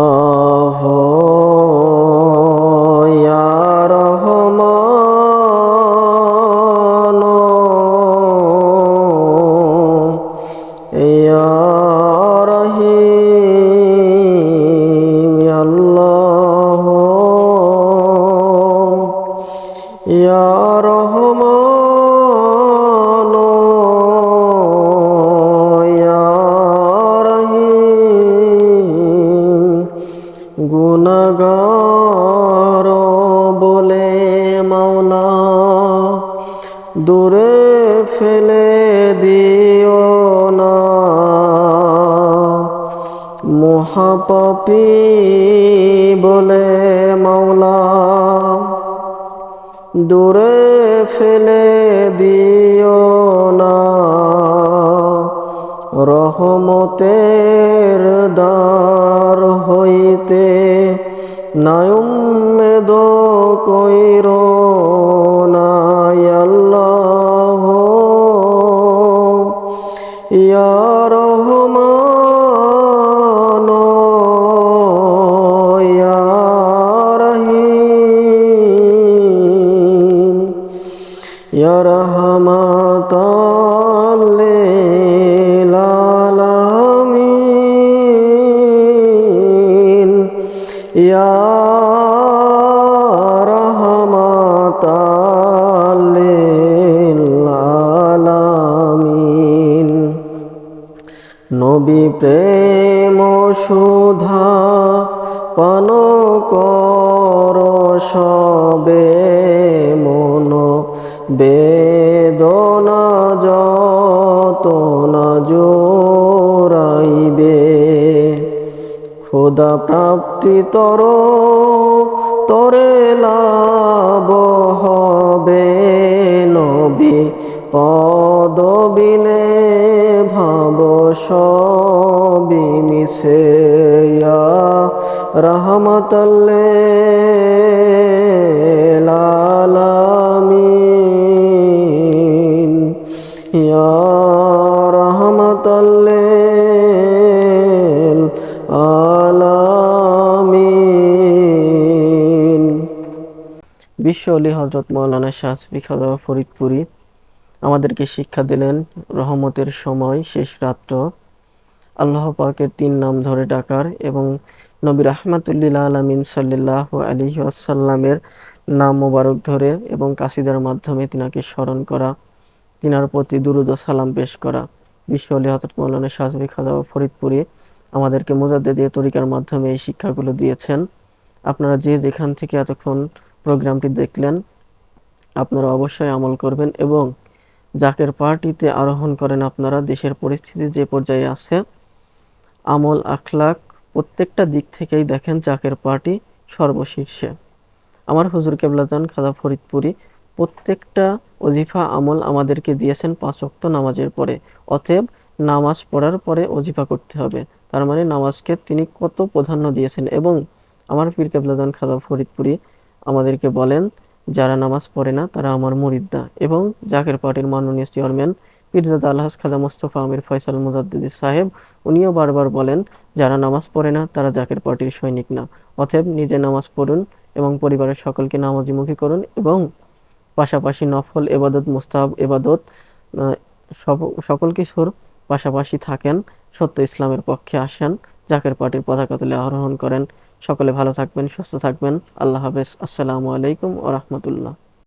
ইয়া গুণগার বলে মাওলা, দূরে ফেলে দিও না। মহাপাপী বলে মাওলা, দূরে ফেলে দিও না। রহমতের হইতে নায়ুমেদ কইর নাই আল্লাহ ইয়া রহমান ইয়া রহিম ইয়া রহমাতাল নবী প্রেম সুধা পান কর সবে মন বেদনা যত না খোদা প্রাপ্তি তর, তরে লাভ হবে নবী। পদবিনে ভাব সবি মিশে রহমতল্লে লালামিন। ইয়া রহমতল্লে আলামিন। বিশ্ব অলি হজরত মৌলানা শাহসবি খাজা ফরিদপুরি আমাদেরকে শিক্ষা দিলেন, রহমতের সময় শেষ রাত্র। আল্লাহ পাকের তিন নাম ধরে ডাকার এবং নবী রাহমাতুল্লিল আলমিন সাল্লাহ আলী আসাল্লামের নাম মোবারক ধরে এবং কাসিদার মাধ্যমে তিনাকে স্মরণ করা, তিনার প্রতি দুরুদ সালাম পেশ করা। বিশ্ব আলী হজরত মৌলানা শাহসবি খাজা ফরিদপুরি আমাদেরকে মোজাদ্দেদিয়া তরিকার মাধ্যমে এই শিক্ষাগুলো দিয়েছেন। আপনারা যে যেখান থেকে এতক্ষণ প্রোগ্রামটি দেখলেন, আপনারা অবশ্যই আমল করবেন এবং জাকের পার্টিতে আরোহণ করেন আপনারা দেশের পরিস্থিতি যে পর্যায়ে আছে। আমল, আখলাক প্রত্যেকটা দিক থেকেই দেখেন জাকের পার্টি সর্বশীর্ষে। আমার হুজুর কেবলাজান খাজা ফরিদপুরি প্রত্যেকটা অজিফা আমল আমাদেরকে দিয়েছেন পাঁচ ওয়াক্ত নামাজের পরে। অতএব নামাজ পড়ার পরে অজিফা করতে হবে। তার মানে নামাজকে তিনি কত প্রাধান্য দিয়েছেন এবং আমার পীর কেবলাজান খাজা ফরিদপুরি আমাদেরকে বলেন, যারা নামাজ পড়ে না তারা আমার মরিদ্দা এবং জাকের পার্টির মাননীয় চেয়ারম্যান পীরজাদা আলহাজ খাজা মোস্তফা আমির ফয়সাল মুজাদ্দিদি সাহেব, উনিও বারবার বলেন, যারা নামাজ পড়ে না তারা জাকের পার্টির সৈনিক না। অতএব নিজে নামাজ পড়ুন এবং পরিবারের সকলকে নামাজিমুখী করুন এবং পাশাপাশি নফল এবাদত, মুস্তাহাব এবাদত সকল কিছুর পাশাপাশি থাকেন, সত্য ইসলামের পক্ষে আসেন, জাকের পার্টির পতাকা তুলে আরোহণ করেন। সকলে ভালো থাকবেন, সুস্থ থাকবেন। আল্লাহ হাফেজ। আসসালামু আলাইকুম ও রহমতুল্লাহ।